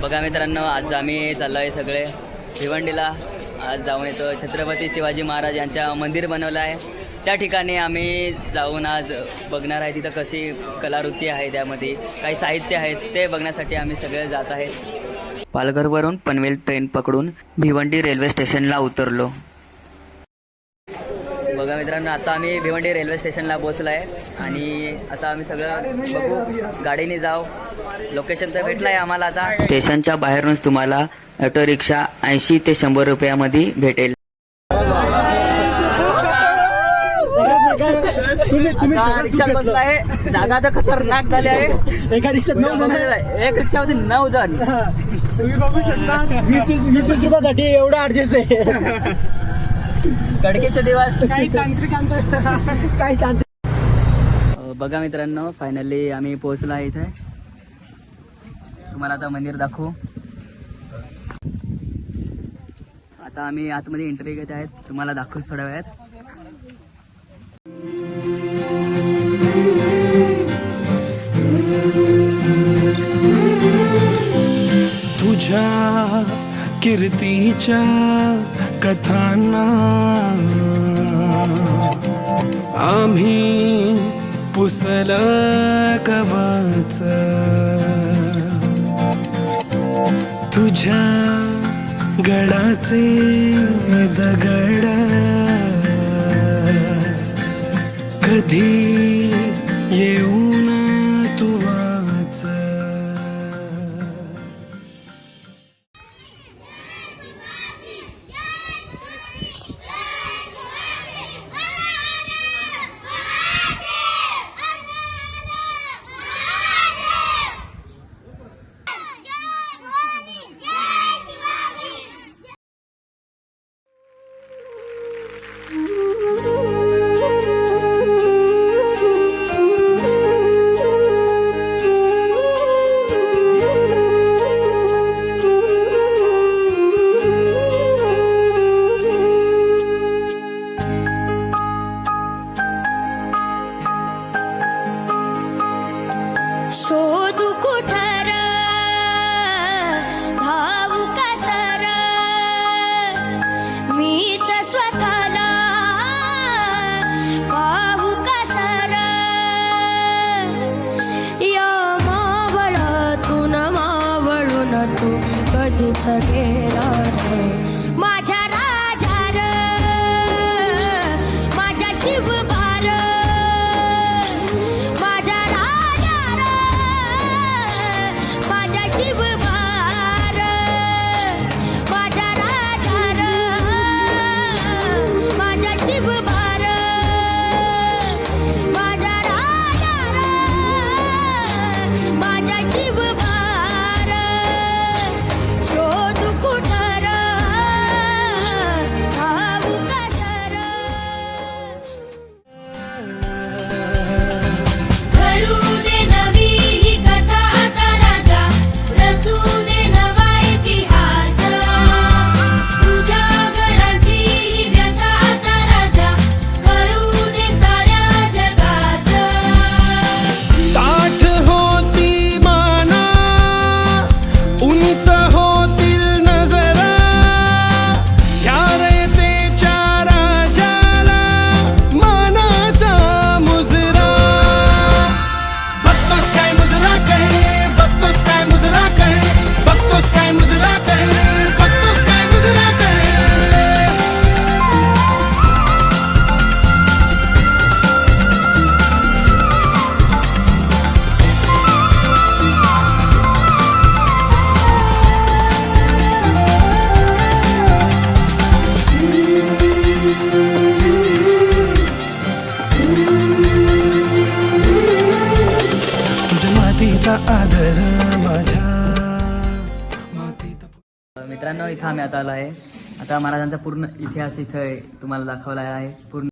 बघा मित्रांनो आज आम्ही चाललो आहे सगळे भिवंडीला. आज जाऊन येतो छत्रपती शिवाजी महाराज यांच्या मंदिर बनवलं आहे. त्या ठिकाणी आम्ही जाऊन आज बघणार आहे तिथं कशी कलाकृती आहे त्यामध्ये काही साहित्य आहेत ते बघण्यासाठी आम्ही सगळे जात आहेत. पालघरवरून पनवेल ट्रेन पकडून भिवंडी रेल्वे स्टेशनला उतरलो. मित्रांनो आता आम्ही भिवंडी रेल्वे स्टेशनला पोहोचलो आहे आणि आता आम्ही सगळं बघू. गाडीने जाऊ. लोकेशन तर भेटलं आहे आम्हाला आता. स्टेशनच्या बाहेरूनच तुम्हाला ऑटो रिक्षा ऐंशी ते शंभर रुपयामध्ये भेटेल. रिक्षात बसला आहे जागा तर खतरनाक झाली आहे. एका रिक्षात नऊ जण आहे. एक रिक्षामध्ये नऊ जण. तुम्ही बघू शकता. वीस वीस रुपयासाठी एवढं ऍडजस्ट आहे. कडकेचे दिवस. काही तांत्रिक अंतर. काही तांत्रिक. बघा मित्रांनो फायनली आम्ही पोहोचलो आहे इथे. तुम्हाला आता मंदिर दाखवू. आता आम्ही आतमध्ये एंट्री घेत आहेत. तुम्हाला दाखवूच थोड्या वेळात. तुझ्या कीर्तीच्या कथांना। आम्ही पुसल कवाच तुझ्या गडाचे दगड। कधी कधीच गेला ठाण्यात इथं आता आलो आहे. आता महाराजांचा पूर्ण इतिहास इथं तुम्हाला दाखवला आहे. पूर्ण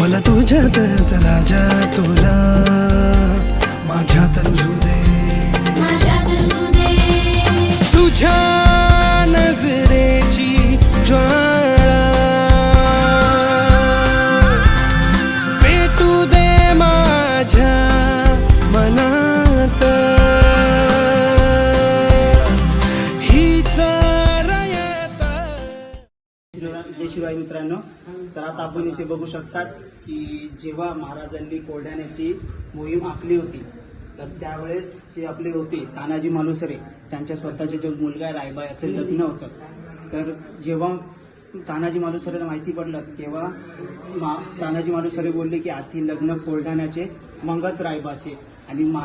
मला तुझ्यातच राजा तुला माझ्यात शिवाय मित्रांनो. तर आता आपण इथे बघू शकतात की जेव्हा महाराजांनी कोल्हाण्याची मोहीम आखली होती तर त्यावेळेस जे आपले होते तानाजी मालुसरे त्यांच्या स्वतःचे जो मुलगा आहे रायबा याचं लग्न होतं. तर जेव्हा तानाजी मालुसरेला माहिती पडलं तेव्हा मा तानाजी मालुसरे बोलले की आधी लग्न कोल्हाण्याचे मगच रायबाचे. आणि मा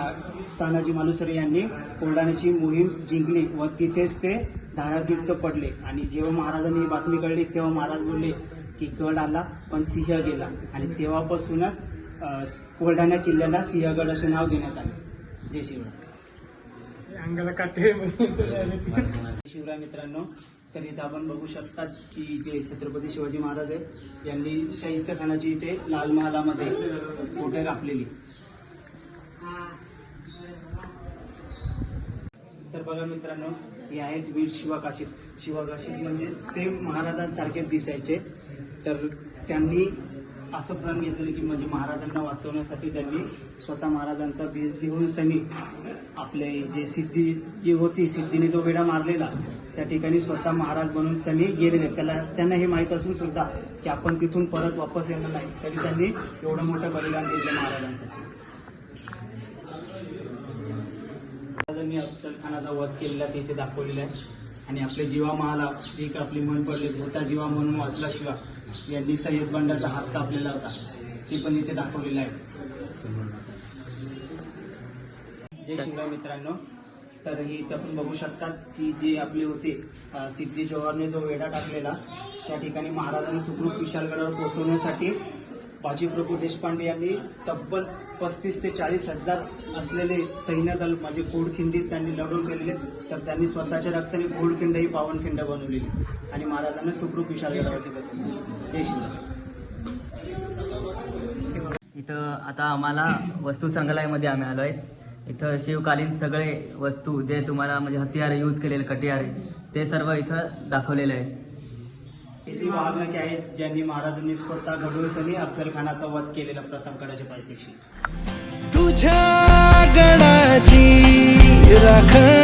तानाजी मालुसरे यांनी कोल्हाण्याची मोहीम जिंकली व तिथेच ते धारातीर्थ पडले. आणि जेव्हा महाराजांनी ही बातमी कळली तेव्हा महाराज बोलले की गड आला पण सिंह गेला. आणि तेव्हापासूनच अं, कोल्हाण्या किल्ल्याला सिंहगड असे नाव देण्यात आले. जय शिवराय अंगाला काटे शिवराय मित्रांनो. तर इथं आपण बघू शकतात की जे छत्रपती शिवाजी महाराज आहेत यांनी शाहिस्त खानाची इथे लाल महालामध्ये फोटो कापलेली तर बघा मित्रांनो हे आहेत वीर शिवाकाशीत शिवाकाशीत म्हणजे सेम महाराजांसारखे दिसायचे. तर त्यांनी असं प्रण घेतलेलं की म्हणजे महाराजांना वाचवण्यासाठी त्यांनी स्वतः महाराजांचा बीज घेऊन सनी आपले जे सिद्धी जी होती सिद्धीने जो वेढा मारलेला त्या ठिकाणी स्वतः महाराज बनून सनी गेलेले. त्याला त्यांना हे माहीत असून सुद्धा की आपण तिथून परत वापस येणार नाही. तरी त्यांनी एवढं मोठं बलिदान दिलं महाराजांसाठी. मी अफजल खानाचा वध केलेला ते इथे दाखवलेला आहे. आणि आपले जीवा महाला एक आपली मन पडले होता जीवा म्हणून वाचला शिवा यांनी सय्यद बंडाचा हात कापलेला होता. ते पण इथे दाखवलेलं आहे. जय शिवराय मित्रांनो. तर हे इथं आपण बघू शकतात की जे आपले होते सिद्धी जवाहरने जो वेढा टाकलेला त्या ठिकाणी महाराजांनी सुखरूप विशालगडावर पोहोचवण्यासाठी बाजीप्रभू देशपांडे यांनी तब्बल पस्तीस ते चाळीस हजार असलेले सैन्यदल म्हणजे घोडखिंडी त्यांनी लढून केलेले तर त्यांनी स्वतःच्या रक्ताने घोडखिंड ही पावनखिंड बनवलेली. आणि महाराजांना सुखरूप विशालगडावरती बसवले. जय शिवराय इथं आता आम्हाला वस्तू संग्रहालयामध्ये आम्ही आलो आहे. इथं शिवकालीन सगळे वस्तू जे तुम्हाला म्हणजे हत्यार यूज केलेले कटियारे ते सर्व इथं दाखवलेले आहे किती वाहनके आहेत ज्यांनी महाराजांनी स्वतः घडवून सनी अफजल खानाचा वध केलेला प्रथम गडाच्या पायथ्याशी तुझ्या गडाची राखण